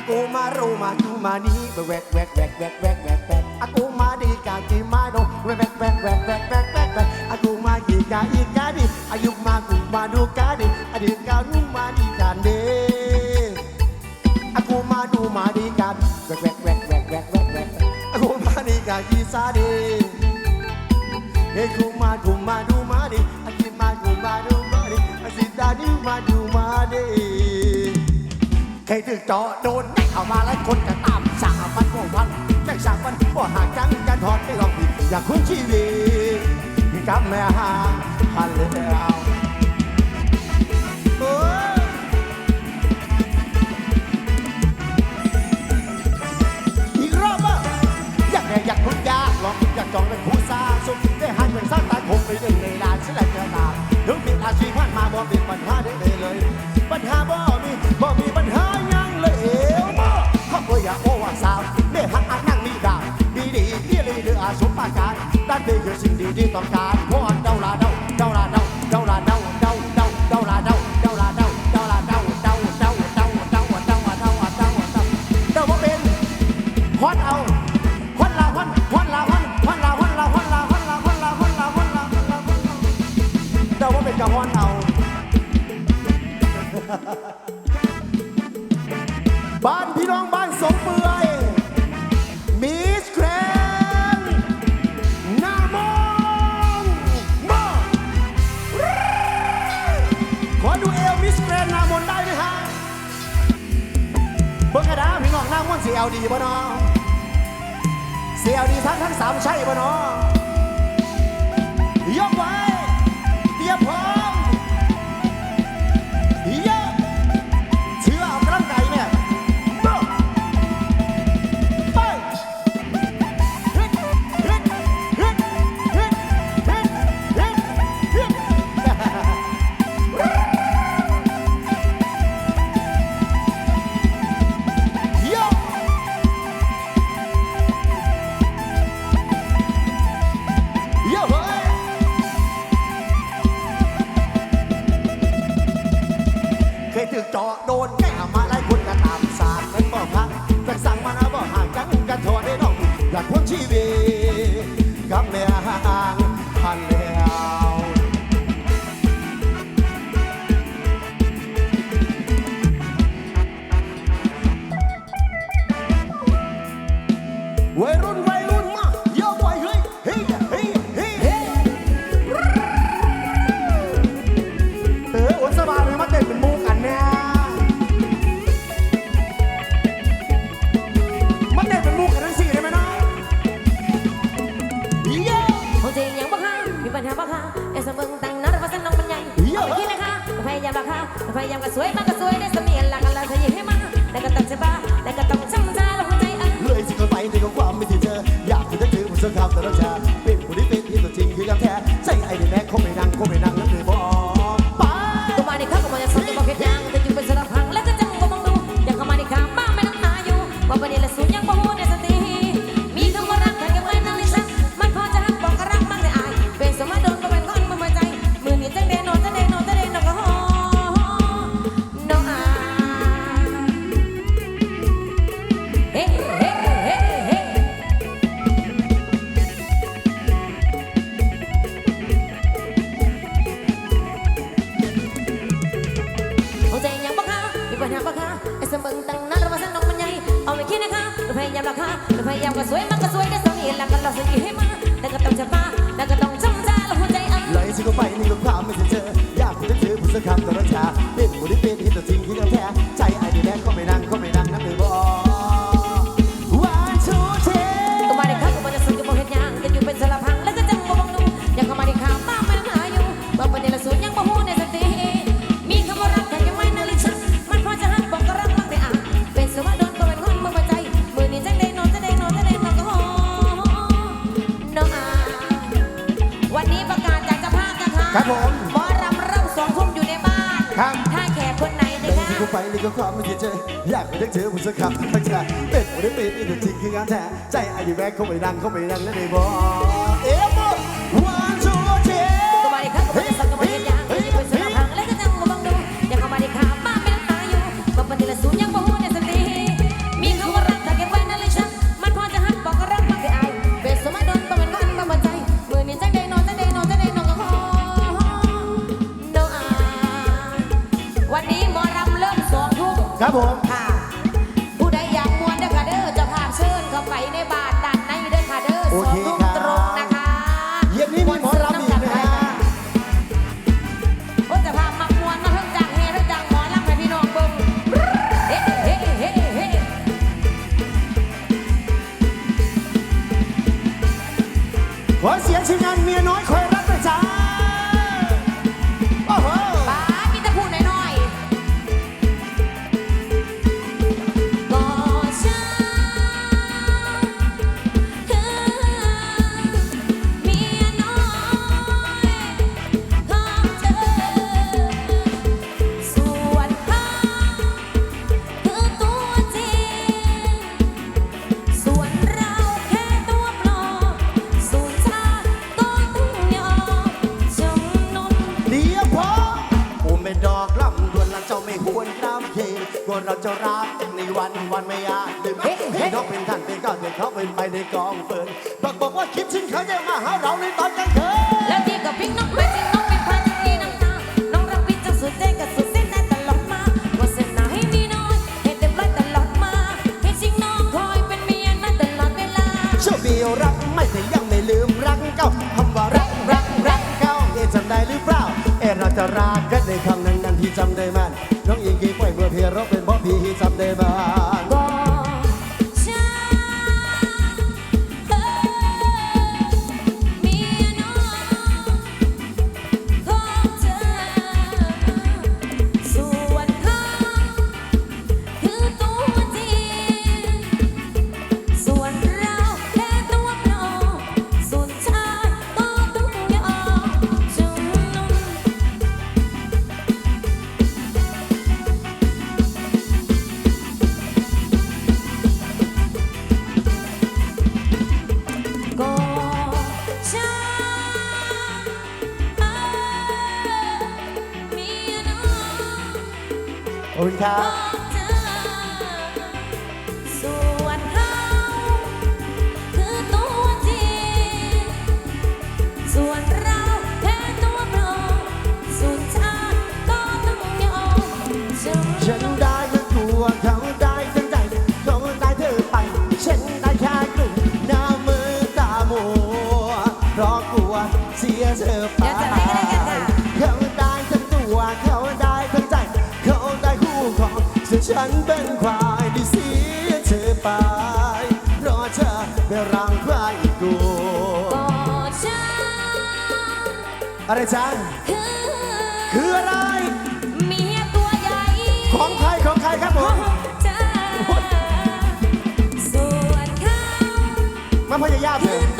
อากูมาโรมากูมานี้แวกแวกแวกแวกแวกแวกแวกอากูมาดีกาจีมาโดแวกแวกแวกแวกแวกแวกแวกอากูมาอีกาอีกาดีอายุมากูมาดูกาดิอดีตกานูมาดีกันเดอากูมาดูมาดีกันแวกแวกแวกแวกแวกแวกแวกอากูมาดีกาจีซาดีเฮ้กูมากูมาดูมาดีอากูมากูมาดูมาดีอาสิตาดีมาดูมาดี เคยถึกจอโดนเอามาหลายคนจะตามสามันก็วันแากสามันก็หาจังกันทอดไม่ลองผิดอยากคุ้นชีวิตกับแม่หาฮันแล้วอีกรอบออยากแน่อยากคุ้นยากลองอยากจองเป็นผู้สร้างสุขได้หันเป็นสร้างตาคงไปเรื่อยู่ที่ต้องการ บ่น้องเสียวดีทั้งทั้งสามใช่บ่น้อง ยายามก็สวยมาก ครับผม หมอรำเริ่มสองทุ่มอยู่ในบ้านครับ ถ้าแขกคนไหนนะแล้วคะ ที่กูไปนี่ก็ความไม่ดีใจอยากไปเรีเธอผู้สักคำตั้งแต่เป็นผู้ได้เป็นนี่ถึงจริงคืองานแท้ใจไอ้แบกเขาไม่ดังเขาไม่ดังแล้วได้บอกเอ๊ะ กว่าเราจะรักในวันวันไม่อาจลืมเฮ้เฮ้ให้น้องเป็นท่านเป็นก้อนเป็นเขาเป็นไปในกองเฟิร์นบอกบอกว่าคิดถึงเขาจะมาหาเราในตอนกลางคืนแล้วที่กับพิงน้องไปจริงน้องเป็นพาที่น้ำตาน้องรักพี่จนสุดใจกับสุดเส้นได้ตลอดมาว่าเส้นไหนมีน้อยให้เต็มร้อยตลอดมาให้จริงน้องคอยเป็นเมียนั้นตลอดเวลาโชคดีรักไม่แต่ยังไม่ลืมรักเก่าคำว่ารักรักรักเก่าเอ๊ะจำได้หรือเปล่าเอ๊ะเราจะรักกันในคำนั้นนั้นที่จำได้มันน้องยิงกี่ป่วยเมื่อเพียรเราเป็นเพราะพี่จำได้มัน อะไรจ๊ะคือคืออะไร เมียตัวใหญ่ของใครของใครครับผมเธอส่วนเขามาพยายามเถคืออะตั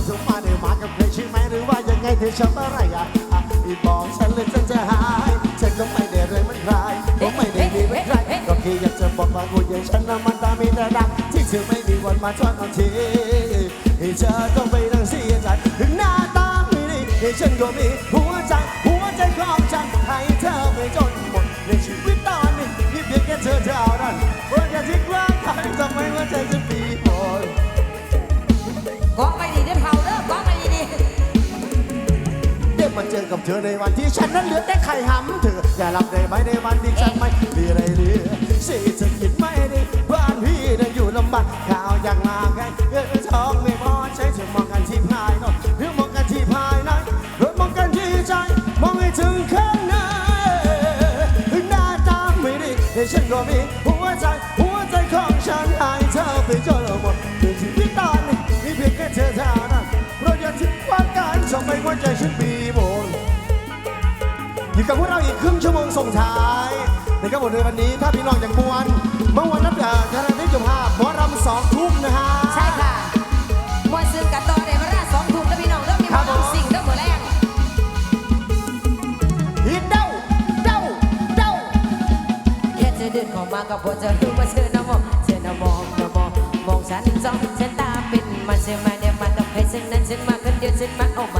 ทางก็ถูกมาเดี๋ยวมากับใครใช่ไหมหรือว่ายังไงเธอชอบอะไรอะอะอีบอกฉันเลยฉันจะหายฉันก็ไม่ได้เลยมันใครก็ไม่ได้ดีเหมือนใครก็แค่อยากจะบอกว่าคนอย่างฉันน่ะมันตามีแต่ดังที่เธอไม่มีวันมาทอดเอาทีให้เธอต้องไปนั่งเสียใจถึงหน้าตาไม่ดีให้ฉันก็มีหัวใจหัวใจของฉันให้เธอไปจนหมดในชีวิตตอนนี้มีเพียงแค่เธอเท่านั้นเพราะอย่าทิ้งร่างกายทำไมหัวใจจะปีโบยกอง มาเจอกับเธอในวันที่ฉันนั้นเหลือแต่ไข่หำเธออย่าหลับได้ไหมในวันที่ฉันไม่มีอะไรเหลือสิเธอคิดไม่ดีบ้านพี่นั้นอยู่ลำบากข่าวอยางมากไงเงินทองไม่พอใช้เธอมองกันที่พายนาะ อยู่กับพวกเราอีกครึ่งชั่วโมงส่งท้ายนะครับผมในวันนี้ถ้าพี่น้องอย่างมวนเมื่อวันนับเอ่อคณะนิยมภาพหมอรำสองทุ่มนะฮะ ใช่ค่ะมวยซึ่งกันต่อในเวลาสองทุ่มแล้วพี่น้องเริ่มมีครัมาบผม สิ่งเริ่มหมดแรงฮิตเด้าเด้าเด้าแค่เธอเดินเข้ามาก็พอจะรู้ว่าเธอน่ะมองเธอน่ะมองน่ะมองมองฉันจ้องฉันตาเป็นมันเธอมาเนี่ยมากับใครซึ่งนั้นฉันมาคนเดียวฉันมาเอามัน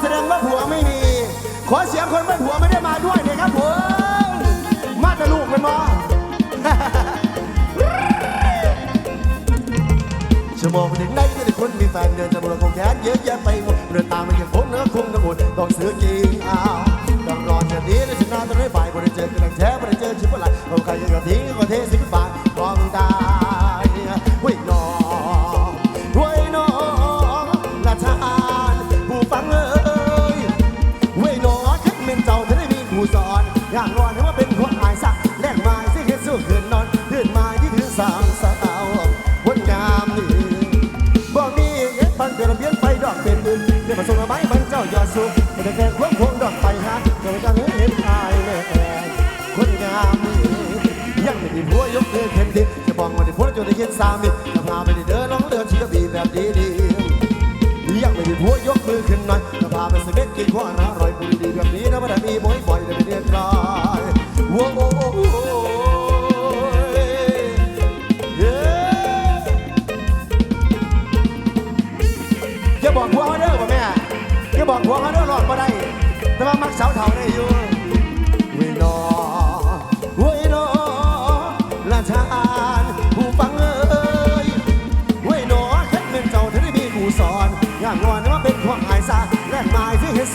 แสดงว่าผัวไม่มี ขอเสียงคนไม่ผัวไม่ได้มาด้วยหน่อยครับผมมาแต่ลูกมันมาชั่วโมงหนึ่งได้ที่ได้คนมีแฟนเดินจะบนคงแขนเยอะแยะไปหมดเดินตามมันยังคงเนื้อคงทั้งหมดต้องซื้อกินอ้าวต้องรอเช่นนี้ในชนะต้องได้บ่ายบ่ได้เจอกันแรงแท้บ่ได้เจอชิบอะไรเอาใครยังกระทิ้งก็เทสิบบาทกองตา มายอดสูงไม่ได้แค่ควงพวงดอกไปหาเดี๋ยวจะเห็นอายแม่คนงามยังไม่ได้ผัวยกเลิกเข็มดิจะบอกว่าได้ผัวจนได้เห็นสามีจะพาไปได้เดินน้องเดินชีกบีแบบดีดียังไม่ได้ผัวยกมือขึ้นหน่อยจะพาไปสเม็ดกินของอร่อ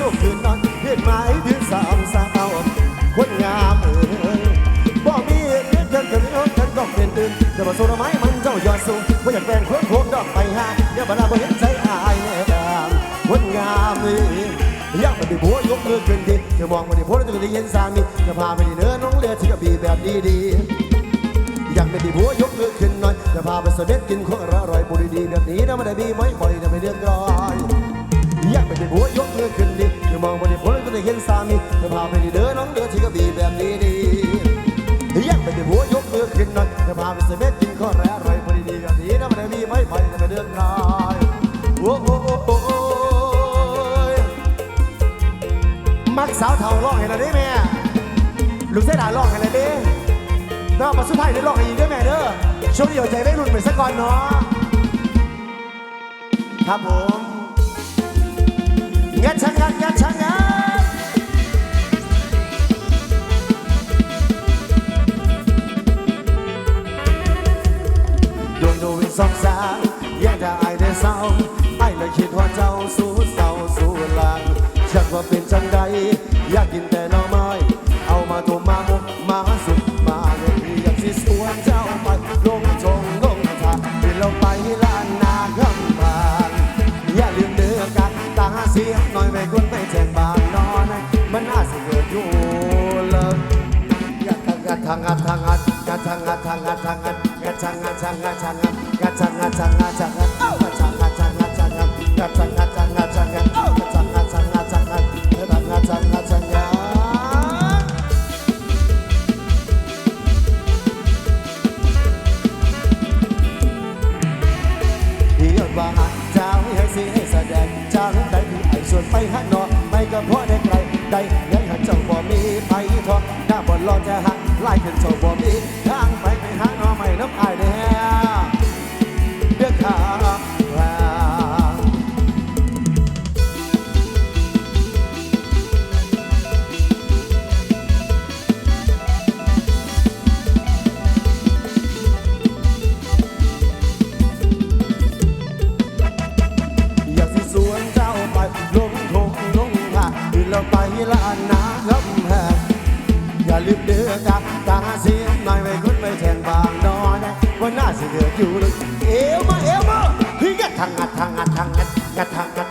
ม้ที่เห็นสุขคืนนอนเห็นไม้ถึงสามสาวคนงามเอ้ยบอกมีเกิดเกินเกินเกินเกินก็เป็นตื่นแต่ว่าโซนไม้มันเจ้ายอดสูงว่าอยากแปลงค้งโค้งดอกไปหาเดี๋ยวบรรดาบ่เห็นใจอายแน่ดามคนงามเอ้ยยังไม่ได้ผัวยกมือขึ้นดิจะมองมาด้ผัวแล้วจะได้เห็นสามีจะพาไปเดินน้องเลือที่กระบี่แบบดีๆยังไม่ได้ผัวยกมือขึ้นหน่อยจะพาไปสเสด็จกินของอร่อยบุรีดีแบบนี้นะไม่ได้มีไม้บ่อยนะไม่เดือดร้อนยังไม่ได้ผัวยกมือขึ้นดิ จะมองไม่ได้ผัวแล้วก็ได้เห็นสามีจะพาไปเดินน้องเดือที่กระบี่แบบนี้ดียังไม่ได้ผัวยกมือขึ้นหน่อยจะพาไปเสด็จกินข้องอร่อยบุรีดีแบบนี้นะไม่ได้มีไม้บ่อยนไม่เดือดร้อนโอ้โอ้โอ้โอ้โอ้มักสาวเท่าร้องให้เราได้แม่ลูกเส้นหาร้องให้เราได้เนาะมาสุดท้ายได้ลองอีกด้วยแม่เด้อช่วงนี้เอาใจได้รุ่นไปสักก่อนเนาะครับผม งัดชังงัดงัดชังงัดดวงดวงสองสางยังจะอายได้เศร้าไอ้เลยคิดว่าเจ้าสู้เศร้าสู้หลังฉันว่าเป็นจังใดอยากกินแต่น่อไกัดกัดทางกัดทางกัดกัดทางกัดทางกัดทางกัดกัดทางกัดทางกัดทางกัดกัดทางกัดทางกัดทางกัดเอ้ากัดทางกัดทางกัดทางกัดกัดทางกัดทางกัดทางกัดเอ้ากัดทางกัดทางกัดทางกัดกัดทางกัดทางกัดทางกัดเฮียบาเจ้าให้สิให้แสดงเจ้าได้ที่ไอ้ส่วนไปหันนอไม่ก็เพราะได้ไกลได้เงินหันเจ้าบ่มีไผทองหน้าบ่รอจะหัก ไล่เป็นเจ้าบ่มีทางไปไปหาหน่อไม่น้ำอายแน่เดือดขา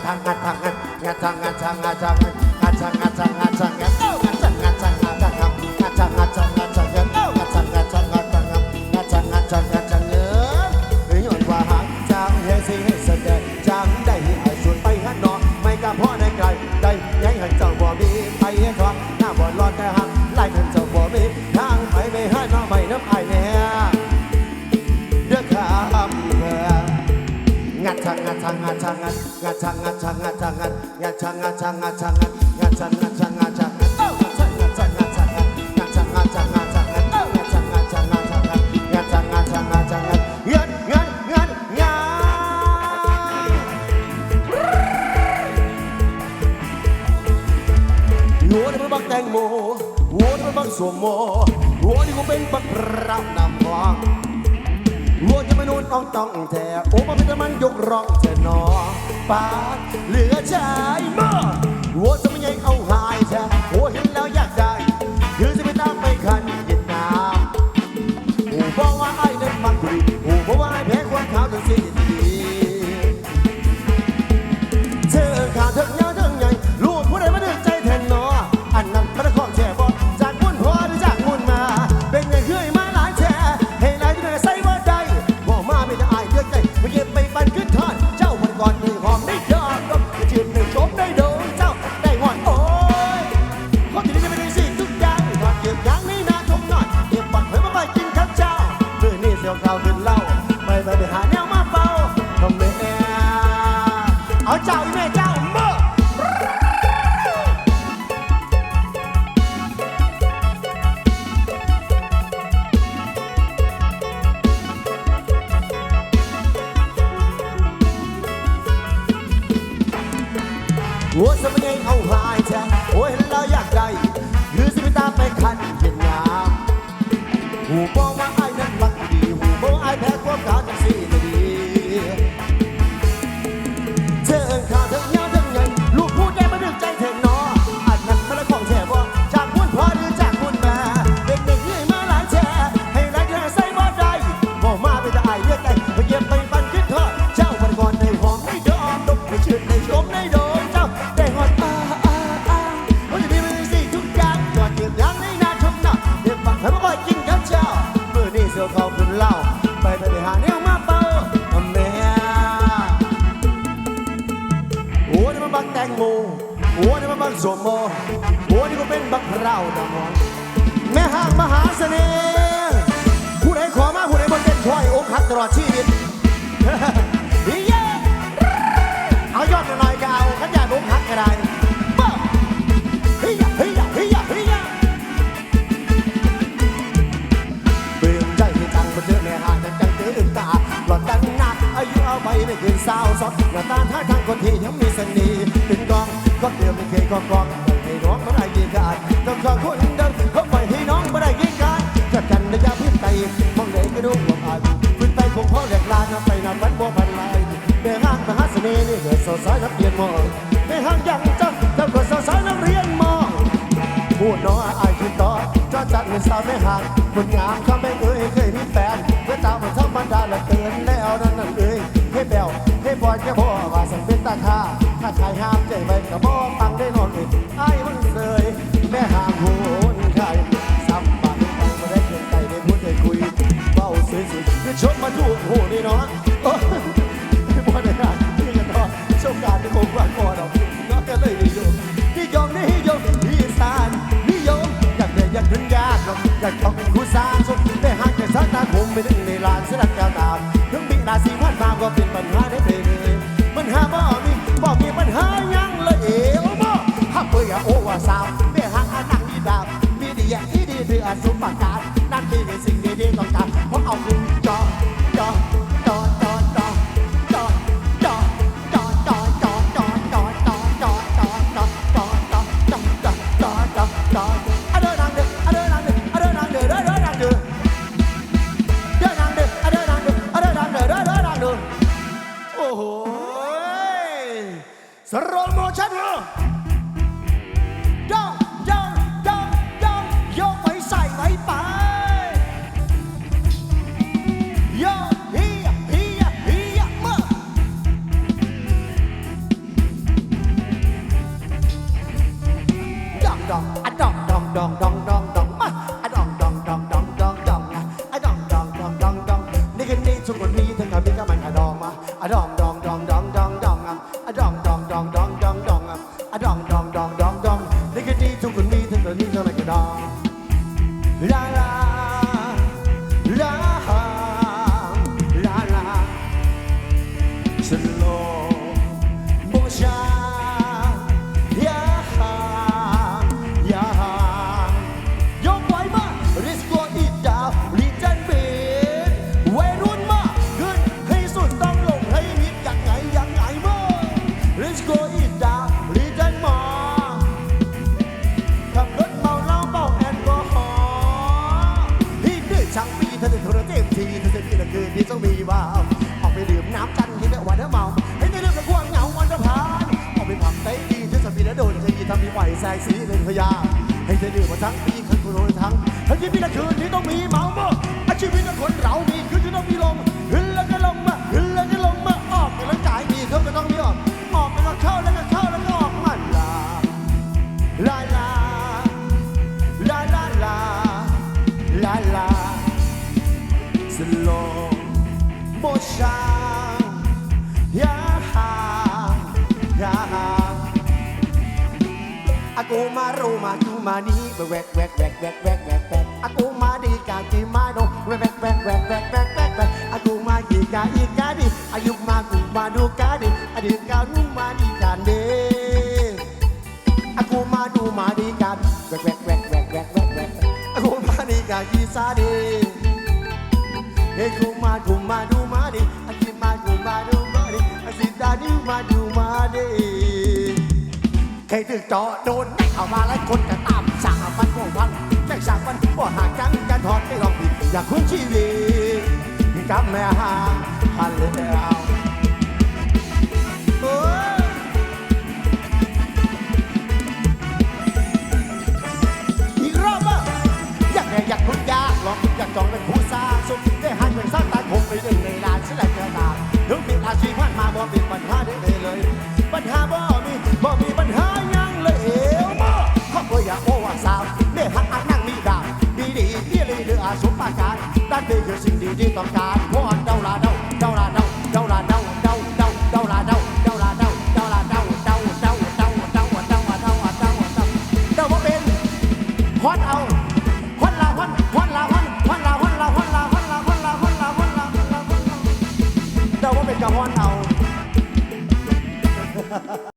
tangan tangan ya tangan tangan tangan ชังงัดชังงัดงัดชังงัดชังงัดชังงัดงัดชังงัดชังงัดชังงัดงัดชังงัดชังงัดชังงัดเอ้างัดชังงัดชังงัดชังงัดงัดชังงัดชังงัดชังงัดงัดชังงัดชังงัดชังงัดงัดชังงัดชังงัดชังงัดงัดงัดงัดงัดหัวนี่มันบักแตงโมหัวนี่มันบักสวมโมหัวนี่กูเป็นบักรับน้ำฟองวั วจะมนุษย์อ่องต้องแท้โอ้มาเป็นมันยกร้องแต่นอปากเหลือใจมากวัวจะ What's up again? Oh, hi, ไปไปไปหาแนวมาเป่าแม่โอ้นี่มันบักแตงโมโอ้นี่มันบักสมโมโอ้นี่ก็เป็นบักเราดำมองแม่ห้างมหาเสน่ห์ผู้ใดขอมาผู้ใดบ่เต้นถอยอกหักตลอดชีวิตเฮ้ยเอายอดหน่อยก็เอาขันยากอกหักก็ได้ หลอดตั้งหนักอายุเอาไปไม่เกินสาวสองหน้าตาท่าทางคนที่ยังมีเสน่ห์เป็นกองก็เดียวไม่เคยกองกองให้น้องมาได้ยินกันต้องขอคนเดิมเขาปล่อยให้น้องมาได้ยินกันจัดกันระยะพิษไตมองไหนก็ดูว่าผ่านพื้นไปคงพ่อแหลกลานไปนำวัดบัวพันลายแม่ห้างมหาเสน่ห์นี่เกิดสาวสายนักเรียนมอแม่ห้างยังจังแต่ก็สาวสายนักเรียนมอพูดน้อยอายคิดต่อจะจัดเงินสาวไม่ห่างคนงามข้าไม่ ชายไปกับบ่ปังได้นอนเลยไอ้มันเสยแม่หางโหนใครซ้ำปากฟังมาได้เกินใจได้พูดได้คุยเบ้าสวยๆคือชมมาถูกโหนี่เนาะโอ้ยบ่ได้งานที่กันต่อโชคการที่คงกว่าก่อนเราเนาะก็เลยนิยมนิยมนิยมอีสานนิยมอยากได้อยากขึ้นยากอยากท่องคู่สานสุดแต่หากแต่สายตาผมไม่ถึงในลานเสลักแก้วตาถึงมีรา พยา ให้เธอดื่มมาทั้งปีทั้งคนทั้งทั้งชีวิตนั้นคืนที่ต้องมีเมาเมื่อชีวิตนั้นคนเรา กูมารูมาดูมานี้แวกแวกแวกแวกแวกแวกแวกอากูมาดีกาจีมาโนแวกแวกแวกแวกแวกแวกแวกอากูมาดีกาอีกาดีอายุมากูมาดูกาดีอดีตกานูมาดีกาเดอากูมาดูมาดีกานแวกแวกแวกแวกแวกแวกแวกอากูมาดีกาอีซาดีเฮ้กูมาดูมาดู เคยถึงจอโดนไม่อามาหลายคนก็ตามสามพันกว่าวันแม่สามพันบ่หากจังกันทอดไม่ลองผิดอยากคุ้นชีวิตจำแม่ห่างฮัลโหล นี่คือสิ่งดีที่ต้องการ